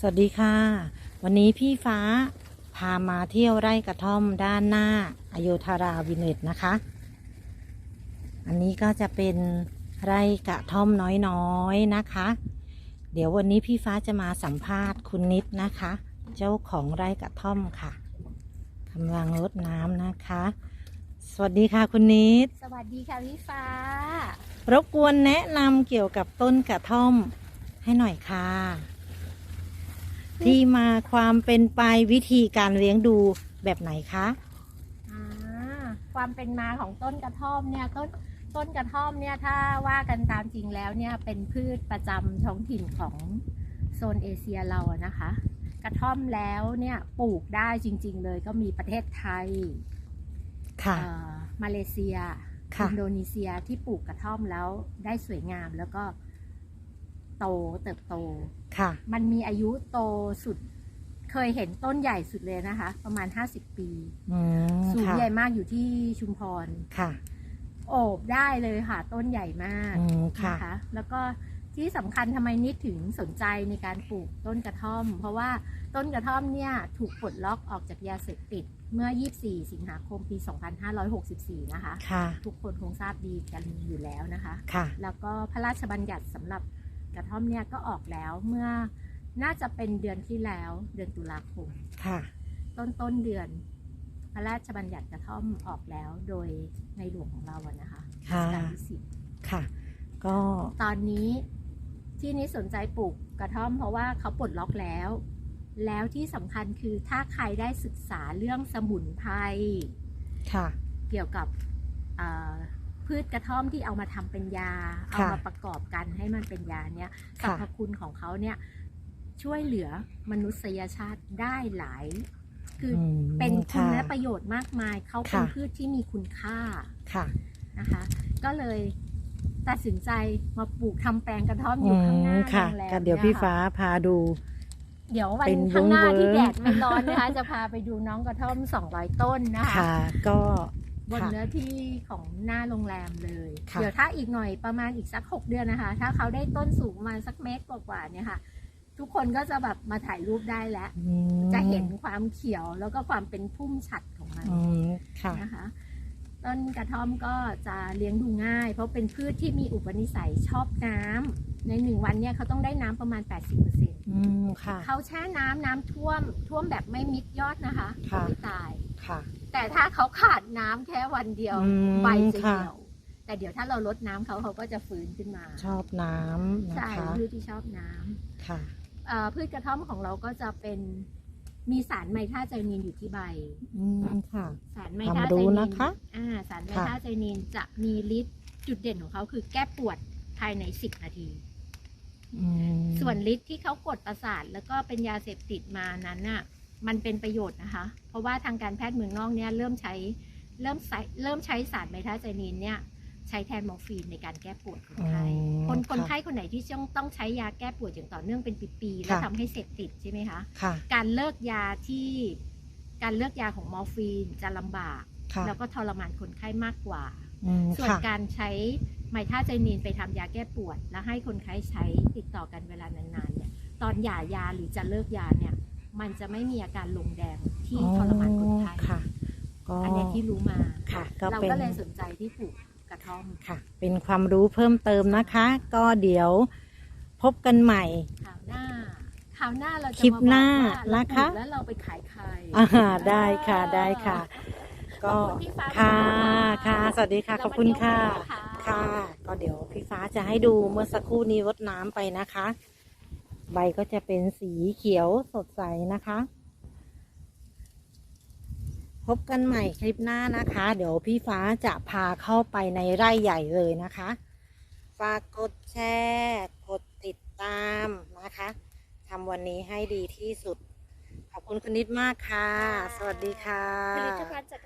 สวัสดีค่ะ วันนี้พี่ฟ้าพามาเที่ยวไร่กระท่อมด้านหน้าอโยธาราวินเนตนะคะ อันนี้ก็จะเป็นไร่กระท่อมน้อยๆนะคะ เดี๋ยววันนี้พี่ฟ้าจะมาสัมภาษณ์คุณนิดนะคะ เจ้าของไร่กระท่อมค่ะกำลังรดน้ำนะคะ สวัสดีค่ะคุณนิด สวัสดีค่ะพี่ฟ้า รบกวนแนะนำเกี่ยวกับต้นกระท่อมให้หน่อยค่ะ ที่มาความเป็นไปวิธีการเลี้ยงดูแบบไหนคะ อ่าความเป็นมาของต้นกระท่อมเนี่ยต้นต้นกระท่อมเนี่ยถ้าว่ากันตามจริงแล้วเนี่ยเป็นพืชประจำท้องถิ่นของโซนเอเชียเราอะนะคะ กระท่อมแล้วเนี่ยปลูกได้จริง ๆ เลยก็มีประเทศไทยค่ะ เอ่อมาเลเซียค่ะ อินโดนีเซียที่ปลูกกระท่อมแล้วได้สวยงามแล้วก็ โตเติบโต ค่ะ มันมีอายุโตสุด เคยเห็นต้นใหญ่สุดเลยนะคะ ประมาณ50ปีอืมสูงค่ะใหญ่มากอยู่ที่ชุมพร ค่ะ โอบได้เลยค่ะ ต้นใหญ่มากอืมค่ะ นะคะ แล้วก็ที่สำคัญทำไมนิดถึงสนใจในการปลูกต้นกระท่อม เพราะว่าต้นกระท่อมเนี่ยถูกปลดล็อกออกจากยาเสพติดเมื่อ 24 สิงหาคมปี 2564 นะคะ ค่ะ ทุกคนคงทราบดีกันอยู่แล้วนะคะ ค่ะ แล้วก็พระราชบัญญัติสำหรับ กระท่อมเนี่ยก็ออกแล้วเมื่อน่าจะเป็นเดือนที่แล้วเดือนตุลาคม ค่ะ ต้นต้นเดือนพระราชบัญญัติกระท่อมออกแล้วโดยในหลวงของเราอะนะคะค่ะรัชกาลที่สิบค่ะ ก็ ตอนนี้ที่นี้สนใจปลูกกระท่อมเพราะว่าเขาปลดล็อกแล้ว แล้วที่สำคัญคือถ้าใครได้ศึกษาเรื่องสมุนไพร ค่ะ เกี่ยวกับเอ่อ พืชกระท่อมที่เอามาทำเป็นยา เอามาประกอบกันให้มันเป็นยาเนี่ยสรค่ะรพคุณของเขาเนี่ยช่วยเหลือมนุษยชาติได้หลาย คืออมเป็นคุณค่ะและประโยชน์มากมาย เขาเป็นค่ะพืชที่มีคุณค่าค่ะนะคะ ก็เลยตัดสินใจมาปลูกทำแปลงกระท่อมออืยู่ข้างหน้ามค่ะโรงแรมก็เดี๋ยวพี่นี่ฟ้าพาดู เดี๋ยววันเป็นข้างหน้าเวิ้งๆที่แดดไม่ร้อนนะคะ จะพาไปดูน้องกระท่อม200ต้นนะคะค่ะก็ บนค่ะเนื้อที่ของหน้าโรงแรมเลยค่ะเดี๋ยวถ้าอีกหน่อยประมาณอีกสักหกเดือนนะคะ ถ้าเขาได้ต้นสูงประมาณสักเมตรกว่าๆเนี่ยค่ะ ทุกคนก็จะแบบมาถ่ายรูปได้แล้วอืมจะเห็นความเขียวแล้วก็ความเป็นพุ่มฉัดของมันอืมค่ะนะคะต้นกระท่อมก็จะเลี้ยงดูง่าย เพราะเป็นพืชที่มีอุปนิสัยชอบน้ำในหนึ่งวันเนี่ยเขาต้องได้น้ำประมาณ 80%อืมค่ะเขาแช่น้ำน้ำท่วมท่วมแบบไม่มิดยอดนะคะค่ะไม่ตายค่ะ แต่ถ้าเขาขาดน้ำแค่วันเดียวอืมใบจะค่ะ เหี่ยว แต่เดี๋ยวถ้าเราลดน้ำเขาเขาก็จะฟื้นขึ้นมา ชอบน้ำนะใช่คะพืชที่ชอบน้ำ ค่ะ เอ่อพืชกระท่อมของเราก็จะเป็นมีสารไมท่าไจนีนอยู่ที่ใบ อืมค่ะ สารไมความท่ารู้ไจนีนนะคะอ่าสารไมค่ะท่าไจนีนจะมีฤทธิ์จุดเด่นของเขาคือแก้ปวดภายใน 10 นาที อืมส่วนฤทธิ์ที่เขากดประสาทแล้วก็เป็นยาเสพติดมานั้นน่ะ มันเป็นประโยชน์นะคะ เพราะว่าทางการแพทย์เมืองนอกเนี่ยเริ่มใช้เริ่มใช้เริ่มใช้สารไมทาไจนีนเนี่ยใช้แทนมอร์ฟีนในการแก้ปวดคนไข้อืมคนคนค่ะไข้คนไหนที่ต้องต้องใช้ยาแก้ปวดอย่างต่อเนื่องเป็นปีๆแล้วค่ะทำให้เสพติดใช่ไหมคะค่ะการเลิกยาที่การเลิกยาของมอร์ฟีนจะลำบากค่ะแล้วก็ทรมานคนไข้มากกว่าอืมส่วนค่ะการใช้ไมทาไจนีนไปทำยาแก้ปวด แล้วให้คนไข้ใช้ติดต่อกันเวลานานๆเนี่ยตอนหย่ายาหรือจะเลิกยาเนี่ย มันจะไม่มีอาการลงแดงที่ทรมานคนไข้อ๋อค่ะก็อันเนี้ยที่รู้มาค่ะก็เราเป็นก็เลยสนใจที่ปลูกกระท่อมค่ะ เป็นความรู้เพิ่มเติมนะคะ ก็เดี๋ยวพบกันใหม่ข่าวหน้าข่าวหน้าเราจะคลิปมาหน้าบอกว่าเรานะคะปลูกแล้วเราไปขายใครอ่าได้ค่ะได้ค่ะ ก็ขอบคุณพี่ฟ้าค่ะมากๆค่ะ สวัสดีค่ะเราขอบคุณค่ะมาเที่ยวกันนะคะค่ะ ก็เดี๋ยวพี่ฟ้าจะให้ดูเมื่อสักครู่นี้รดน้ำไปนะคะ ใบก็จะเป็นสีเขียวสดใสนะคะ พบกันใหม่คลิปหน้านะคะ เดี๋ยวพี่ฟ้าจะพาเข้าไปในไร่ใหญ่เลยนะคะ ฝากกดแชร์ กดติดตามนะคะทำวันนี้ให้ดีที่สุด ขอบคุณคุณนิดมากค่ะ สวัสดีค่ะผลิตภัณฑ์จาก